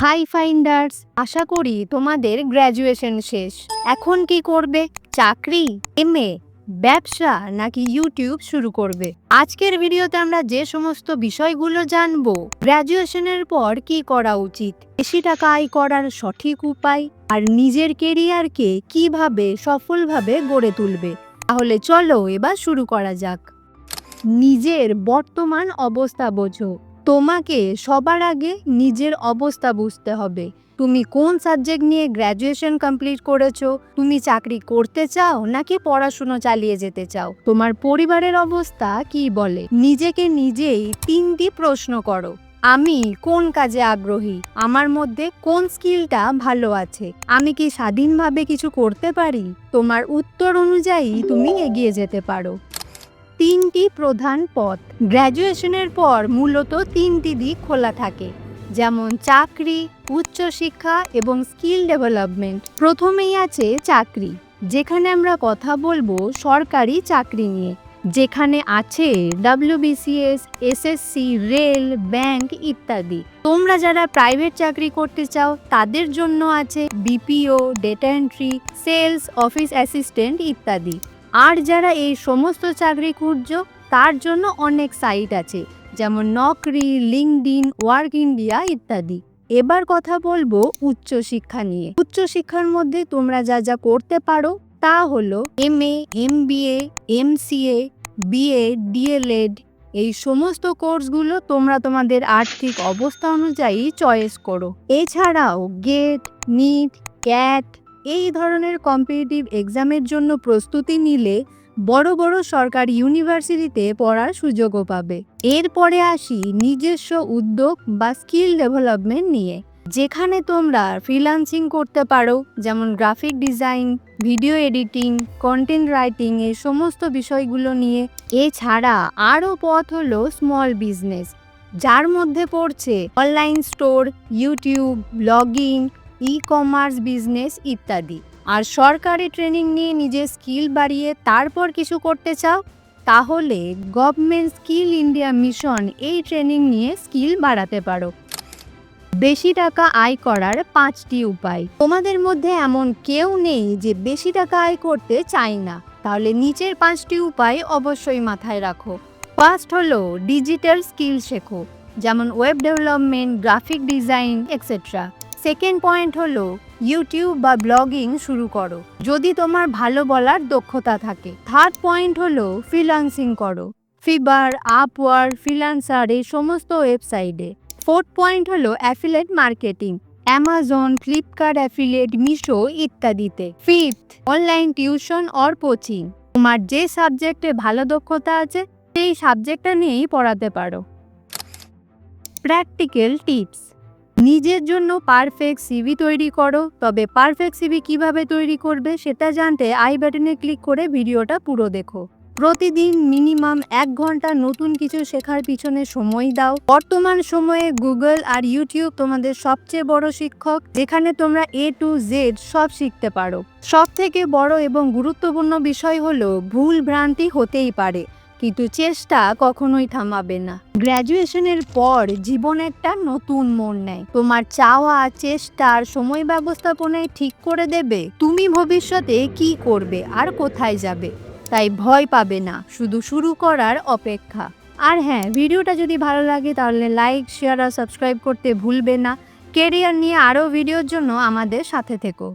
High finders আশা করি তোমাদের graduation শেষ। এখন কি করবে? চাকরি? এমএ ব্যবসা? নাকি ইউটিউব শুরু করবে? আজকের ভিডিওতে আমরা যে সমস্ত বিষয়গুলো জানব গ্র্যাজুয়েশনের পর কি করা উচিত? বেশি টাকা আয় করার সঠিক উপায়? আর নিজের কেরিয়ারকে কীভাবে সফলভাবে গড়ে তুলবে? তাহলে চলো এবার শুরু করা যাক। নিজের বর্তমান অবস্থা বোঝো। তোমাকে সবার আগে নিজের অবস্থা বুঝতে হবে। তুমি কোন সাবজেক্ট নিয়ে গ্র্যাজুয়েশন কমপ্লিট করেছ? তুমি চাকরি করতে চাও নাকি পড়াশুনো চালিয়ে যেতে চাও? তোমার পরিবারের অবস্থা কি বলে? নিজেকে নিজেই তিনটি প্রশ্ন করো। আমি কোন কাজে আগ্রহী? আমার মধ্যে কোন স্কিলটা ভালো আছে? আমি কি স্বাধীনভাবে কিছু করতে পারি? তোমার উত্তর অনুযায়ী তুমি এগিয়ে যেতে পারো। তিনটি প্রধান পথ। গ্র্যাজুয়েশনের পর মূলত তিনটি দিক খোলা থাকে, যেমন চাকরি, উচ্চশিক্ষা এবং স্কিল ডেভেলপমেন্ট। প্রথমেই আছে চাকরি, যেখানে আমরা কথা বলব সরকারি চাকরি নিয়ে, যেখানে আছে ডাব্লিউবিসিএস এসএসসি রেল, ব্যাংক ইত্যাদি। তোমরা যারা প্রাইভেট চাকরি করতে চাও, তাদের জন্য আছে BPO data entry sales office assistant ইত্যাদি। আর যারা এই সমস্ত চাকরি খুঁজছো তার জন্য অনেক সাইট আছে, যেমন নকরি লিঙ্কডিন ওয়ার্ক ইন্ডিয়া ইত্যাদি। এবার কথা বলব উচ্চশিক্ষা নিয়ে। উচ্চশিক্ষার মধ্যে তোমরা যা যা করতে পারো, তা হলো M A M B A M C A BA DElEd এই সমস্ত কোর্সগুলো তোমরা তোমাদের আর্থিক অবস্থা অনুযায়ী চয়েস করো। এছাড়াও গেট নিট ক্যাট এই ধরনের কম্পিটিটিভ এক্সামের জন্য প্রস্তুতি নিলে বড় বড় সরকারি ইউনিভার্সিটিতে পড়ার সুযোগও পাবে। এরপরে আসি নিজস্ব উদ্যোগ বা স্কিল ডেভেলপমেন্ট নিয়ে। যেখানে তোমরা ফ্রিল্যান্সিং করতে পারো, যেমন graphic design video editing content writing এই সমস্ত বিষয়গুলো নিয়ে। এছাড়া আরও পথ হলো স্মল বিজনেস যার মধ্যে পড়ছে online store YouTube blogging e commerce business ইত্যাদি। আর সরকারি ট্রেনিং নিয়ে নিজের স্কিল বাড়িয়ে তারপর কিছু করতে চাও, তাহলে গভর্নমেন্ট স্কিল ইন্ডিয়া মিশন এই ট্রেনিং নিয়ে স্কিল বাড়াতে পারো। বেশি টাকা আয় করার পাঁচটি উপায়। তোমাদের মধ্যে এমন কেউ নেই যে বেশি টাকা আয় করতে চায় না। তাহলে নিচের পাঁচটি উপায় অবশ্যই মাথায় রাখো। ফার্স্ট হলো ডিজিটাল স্কিল শেখো, যেমন web development graphic design etcetera second point হলো ইউটিউব বা ব্লগিং শুরু করো। যদি তোমার ভালো বলার দক্ষতা থাকে। থার্ড পয়েন্ট হলো ফ্রিলান্সিং করো। ফিবার আপওয়ার ফ্রিলান্সার এই সমস্ত ওয়েবসাইটে ফোর্থ পয়েন্ট হলো affiliate marketing Amazon Flipkart affiliate Meesho ইত্যাদিতে। Fifth online tuition or coaching তোমার যে সাবজেক্টে ভালো দক্ষতা আছে, সেই সাবজেক্টটা নিয়েই পড়াতে পারো। প্র্যাকটিক্যাল টিপস নিজের জন্য পারফেক্ট সিভি তৈরি করো। তবে পারফেক্ট সিভি কীভাবে তৈরি করবে সেটা জানতে আই বাটনে ক্লিক করে ভিডিওটা পুরো দেখো। প্রতিদিন মিনিমাম এক ঘণ্টা নতুন কিছু শেখার পিছনে সময় দাও। বর্তমান সময়ে গুগল আর ইউটিউব তোমাদের সবচেয়ে বড় শিক্ষক, যেখানে তোমরা এ টু জেড সব শিখতে পারো। সব থেকে বড় এবং গুরুত্বপূর্ণ বিষয় হলো ভুল ভ্রান্তি হতেই পারে। কিন্তু চেষ্টা কখনোই থামাবে না। গ্র্যাজুয়েশনের পর জীবন একটা নতুন মোড় নেয়। তোমার চাওয়া, চেষ্টা আর সময় ব্যবস্থাপনায় ঠিক করে দেবে। তুমি ভবিষ্যতে কি করবে আর কোথায় যাবে, তাই ভয় পাবে না। শুধু শুরু করার অপেক্ষা। আর হ্যাঁ ভিডিওটা যদি ভালো লাগে তাহলে লাইক, শেয়ার আর সাবস্ক্রাইব করতে ভুলবে না। কেরিয়ার নিয়ে আরও ভিডিওর জন্য আমাদের সাথে থেকো।